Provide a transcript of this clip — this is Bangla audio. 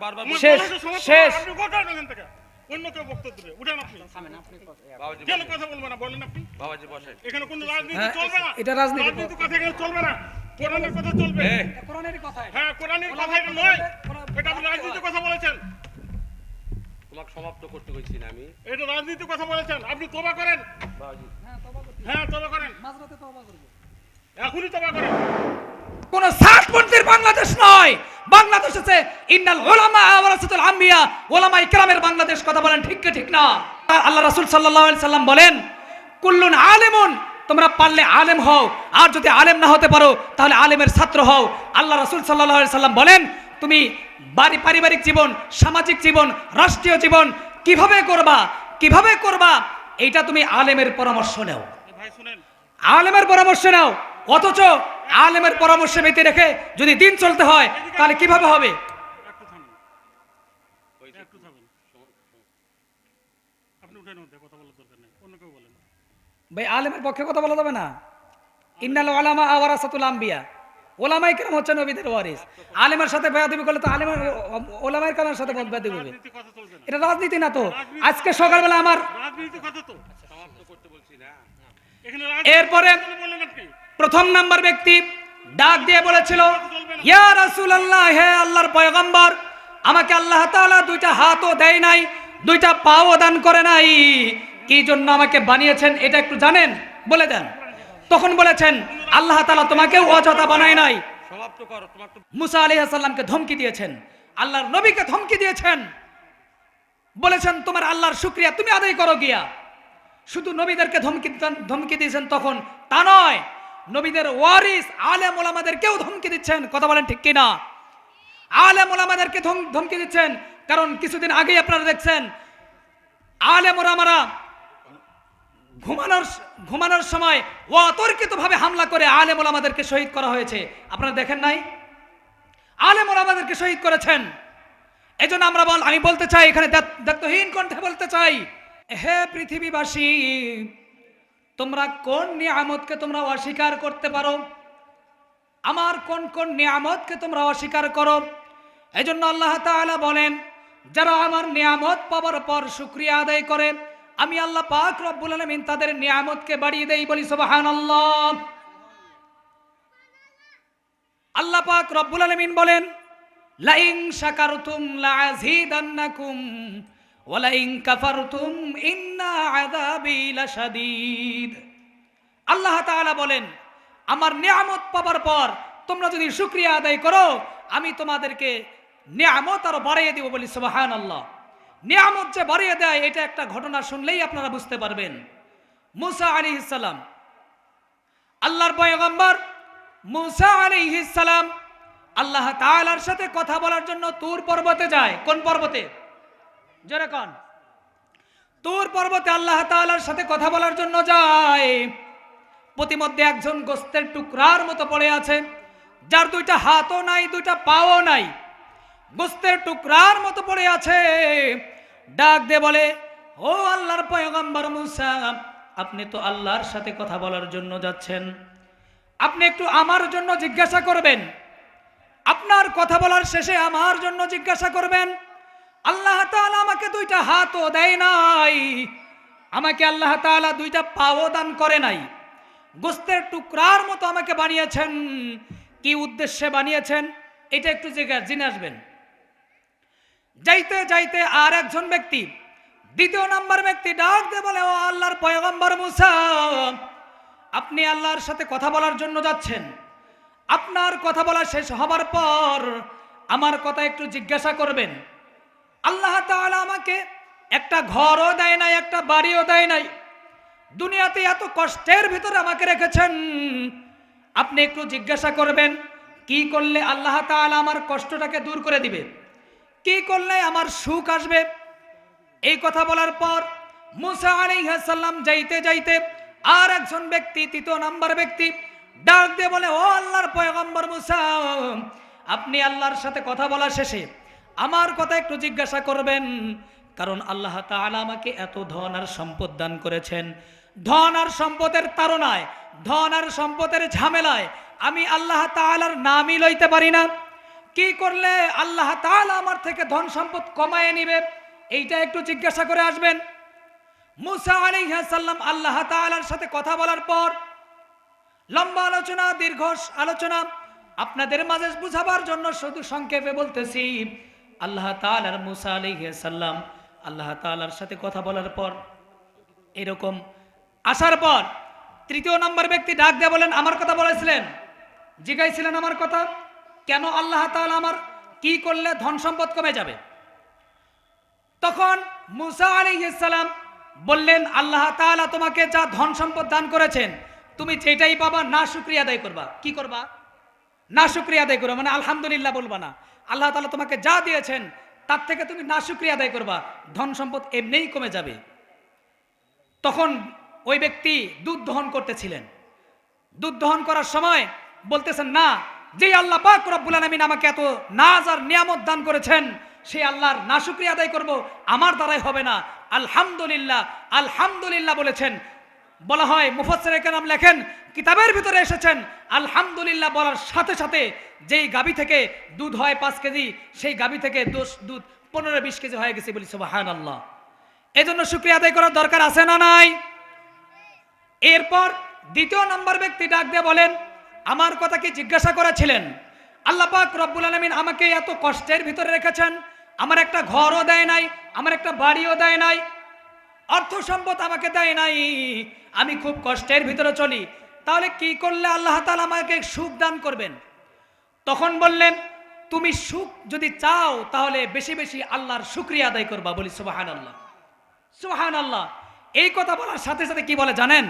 বারবার আমার শেষ, সমাপ্ত শেষ। হলো, আপনি কোথায় এখান থেকে? অন্য কেউ বক্তব্য দেবে উঠেন আপনি। কেন কথা বলবেন না বলেন আপনি। এখানে কোনো রাজনীতি হ্যাঁ, চলবে না। এটা রাজনীতি। কথা। এখানে চলবে না। কোরআনের কথা চলবে। এ, হ্যাঁ কোরআনের কথা এটা নয় এটা আপনি রাজনীতির কথা বলেছেন। তোমাকে সমাপ্ত করতে কইছি না আমি। এটা রাজনীতির কথা বলেছেন। আপনি তোবা করেন। হ্যাঁ তোবা করেন। এখনই তোবা করেন। কোন বাংলাদেশ নয়। বাংলাদেশ আছে। ইন্নাল ওলামা ওয়ারাসাতুল আম্বিয়া। ওলামা ইকরামের বাংলাদেশ কথা বলেন ঠিক কি ঠিক না? আল্লাহ রাসূল সাল্লাল্লাহু আলাইহি সাল্লাম বলেন কুল্লুন আলেমুন তোমরা পারলে আলেম হও। আর যদি আলেম না হতে পারো তাহলে আলেমের ছাত্র হও। আল্লাহ রাসূল সাল্লাল্লাহু আলাইহি সাল্লাম বলেন তুমি বাড়ি পারিবারিক জীবন সামাজিক জীবন রাষ্ট্রীয় জীবন কীভাবে করবা? কীভাবে করবা? এইটা তুমি আলেমের পরামর্শ নাও। ভাই শুনেন। আলেমের পরামর্শ নাও। অথচ আলেমের পরামর্শ ব্যক্তি রেখে যদি দিন চলতে হয় তাহলে কীভাবে হবে? ভাই আলেমের পক্ষে কথা বলা যাবে না। ইন্নাল ওলামা আওয়ারাসাতুল আম্বিয়া। ওলামাই কেরাম হচ্ছে নবীদের ওয়ারিস। আলেমের সাথে বেয়াদবি করলে তো আলেমের ওলামাই কালামের সাথে বেয়াদবি না এটা রাজনীতি না তো। আজকে সকালবেলা আমার এরপরে প্রথম নাম্বার ব্যক্তি ডাক দিয়ে বলেছিল, ইয়া রাসূলুল্লাহ, হে আল্লাহর পয়গম্বর, আমাকে আল্লাহ তাআলা দুইটা হাতও দেয় নাই, দুইটা পাও দান করে নাই। কি জন্য আমাকে বানিয়েছেন এটা একটু জানেন? বলে দেন। তখন বলেছেন, আল্লাহ তাআলা তোমাকেও অযথা বানায় নাই। তোমাকে মুসা আলাইহিস সালামকে ধমকি দিয়েছেন, আল্লাহর নবীকে ধমকি দিয়েছেন। বলেছেন, তোমার আল্লাহর শুক্রিয়া তুমি আদায় করো গিয়া। শুধু নবীদেরকে ধমকি ধমকি দিয়েছেন তখন, তা নয় নবীদের ওয়ারিস, আলেম ওলামাদেরকেও ধমকি দিচ্ছেন। কথা বলেন ঠিক কিনা? আলেম ওলামাদেরকে ধম- ধমকি দিচ্ছেন। কারণ কিছুদিন আগেই আপনারা দেখছেন, আলেম ওলামারা ঘুমানোর ঘুমানোর সময় অতর্কিতভাবে হামলা করে আলেম ওলামাদেরকে শহীদ করা হয়েছে। আপনারা দেখেন নাই? আলেম ওলামাদেরকে শহীদ করেছেন। এজন্য আমরা বল আমি বলতে চাই, এখানে দায়িত্ব- দায়িত্বহীন কণ্ঠে বলতে চাই, হে পৃথিবীবাসী তোমরা কোন নিয়ামতকে তোমরা অস্বীকার করতে পারো? আমার কোন কোন নিয়ামতকে তোমরা অস্বীকার করো? এজন্য আল্লাহ তাআলা বলেন, যারা আমার নিয়ামত পাওয়ার পর শুক্রিয়া আদায় করে, আমি আল্লাহ পাক রব্বুল আলামিন তাদের নিয়ামতকে বাড়িয়ে দেই বলি সুবহানাল্লাহ। আল্লাহ পাক রব্বুল আলামিন বলেন লাইং শাকারতুম লাযীদান্নাকুম ওয়া লাইং কাফারতুম ইন্না আযাবি লাশাদীদ। আল্লাহ তাআলা বলেন, আমার নিয়ামত পাবার পর তোমরা যদি শুকরিয়া আদায় করো, আমি তোমাদেরকে নিয়ামত আরও বাড়িয়ে দিব বলি সুবহানাল্লাহ। নিয়ামত যে বাড়িয়ে দেয়, এটা একটা ঘটনা শুনলেই আপনারা বুঝতে পারবেন। মুসা আলাইহিস সালাম, আল্লাহর পয়গম্বর মুসা আলাইহিস সালাম আল্লাহ তাআলার সাথে কথা বলার জন্য তুর পর্বতে যায়। কোন পর্বতে? জোরে কোন। তুর পর্বতে আল্লাহ তাআলার সাথে কথা বলার জন্য যায়। প্রতিমধ্যে একজন গোস্তের টুকরার মতো পড়ে আছে, যার দুইটা হাতও নাই, দুইটা পাও নাই। গোস্তের টুকরার মতো পড়ে আছে। ডাক দে বলে, ও আল্লাহর পয়গম্বর মুসা, আপনি তো আল্লাহর সাথে কথা বলার জন্য যাচ্ছেন। আপনি একটু আমার জন্য জিজ্ঞাসা করবেন। আপনার কথা বলার শেষে আমার জন্য জিজ্ঞাসা করবেন। আল্লাহ তাআলা আমাকে দুইটা হাতও দেয় নাই। আমাকে আল্লাহ তাআলা দুইটা পাও দান করে নাই। গোস্তের টুকরার মতো আমাকে বানিয়েছেন। কি উদ্দেশ্যে বানিয়েছেন? এটা একটু জেনে আসবেন। যাইতে যাইতে আর একজন ব্যক্তি, দ্বিতীয় নাম্বার ব্যক্তি ডাক দিয়ে বলে, ও আল্লাহর পয়গম্বর মুসা, আপনি আল্লাহর সাথে কথা বলার জন্য যাচ্ছেন। আপনার কথা বলা শেষ হবার পর আমার কথা একটু জিজ্ঞাসা করবেন। আল্লাহ তাআলা আমাকে একটা ঘরও দেয় নাই, একটা বাড়িও দেয় নাই। দুনিয়াতে এত কষ্টের ভিতরে আমাকে রেখেছেন। আপনি একটু জিজ্ঞাসা করবেন, কি করলে আল্লাহ তাআলা আমার কষ্টটাকে দূর করে দিবে? কি করলে আমার সুখ আসবে? এই কথা বলার পর মুসা আলাইহিস সালাম যাইতে যাইতে আর একজন ব্যক্তি, তৃতীয় নাম্বার ব্যক্তি, ডাক দিয়ে বলে, ও আল্লাহর পয়গম্বর মুসা, আপনি আল্লাহর সাথে কথা বলা শেষে আমার কথা একটু জিজ্ঞাসা করবেন। কারণ আল্লাহ তাআলা আমাকে এত ধন আর সম্পদ দান করেছেন। ধন আর সম্পদের তাড়নায়, ধন আর সম্পদের ঝামেলায় আমি আল্লাহ তাআলার নামই লইতে পারি না। কি করলে আল্লাহ তাআলা আমার থেকে ধন সম্পদ কমায় নিবে? এইটা একটু জিজ্ঞাসা করে আসবেন। মুসা আলাইহিস সালাম আল্লাহ তাআলার সাথে কথা বলার পর, লম্বা আলোচনা, দীর্ঘ আলোচনা আপনাদের মাঝে বুঝাবার জন্য শুধু সংক্ষেপে বলতেছি। আল্লাহ তাআলার মুসা আলাইহিস সালাম, আল্লাহ তাআলার সাথে কথা বলার পর, এরকম আসার পর তৃতীয় নম্বর ব্যক্তি ডাক দিয়ে বলেন, আমার কথা বলেছিলেন? জিগাইছিলেন আমার কথা? কেন আল্লাহ তাআলা আমার কি করলে ধন সম্পদ কমে যাবে? তখন মুসা আলাইহিসসালাম বললেন, আল্লাহ তাআলা তোমাকে যা ধন সম্পদ দান করেছেন, তুমি যেটাই পাবা, না শুক্রিয়া আদায় করবা। কি করবা? না শুক্রিয়া আদায় করবা মানে আলহামদুলিল্লাহ বলবা না। আল্লাহ তাআলা তোমাকে যা দিয়েছেন, তার থেকে তুমি না শুক্রিয়া আদায় করবা। ধন সম্পদ এমনিই কমে যাবে। তখন ওই ব্যক্তি দুধ দহন করতেছিলেন। দুধ দহন করার সময় বলতেছেন, না, যেই আল্লাহ পাক রব্বুল আলামিন আমাকে এত নাজ আর নিয়ামত দান করেছেন, সেই আল্লাহর নাশুক্রিয়া আদায় করব, আমার দ্বারাই হবে না। আলহামদুলিল্লাহ আলহামদুলিল্লাহ বলেছেন। বলা হয় মুফাসসির কেরাম লেখেন, কিতাবের ভিতরে এসেছেন, আলহামদুলিল্লাহ বলার সাথে সাথে যেই গাবি থেকে দুধ হয় পাঁচ কেজি, সেই গাবি থেকে দুধ পনেরো বিশ কেজি হয়ে গেছে বলি সুবহানাল্লাহ। জন্য শুক্রিয়া আদায় করার দরকার আছে না নাই? এরপর দ্বিতীয় নম্বর ব্যক্তি ডাক দিয়ে বলেন, আমার কথা কি জিজ্ঞাসা করেছিলেন? আল্লাহ পাক রব্বুল আলমিন আমাকে এত কষ্টের ভিতরে রেখেছেন, আমার একটা ঘরও দেয় নাই, আমার একটা বাড়িও দেয় নাই অর্থ সম্পদ আমাকে দেয় নাই। আমি খুব কষ্টের ভিতরে চলি। তাহলে কি করলে আল্লাহ তালা আমাকে সুখ দান করবেন? তখন বললেন, তুমি সুখ যদি চাও, তাহলে বেশি বেশি আল্লাহর শুক্রিয়া আদায় করবা। বলি সুবাহান আল্লাহ সুবাহান আল্লাহ এই কথা বলার সাথে সাথে কি বলে জানেন?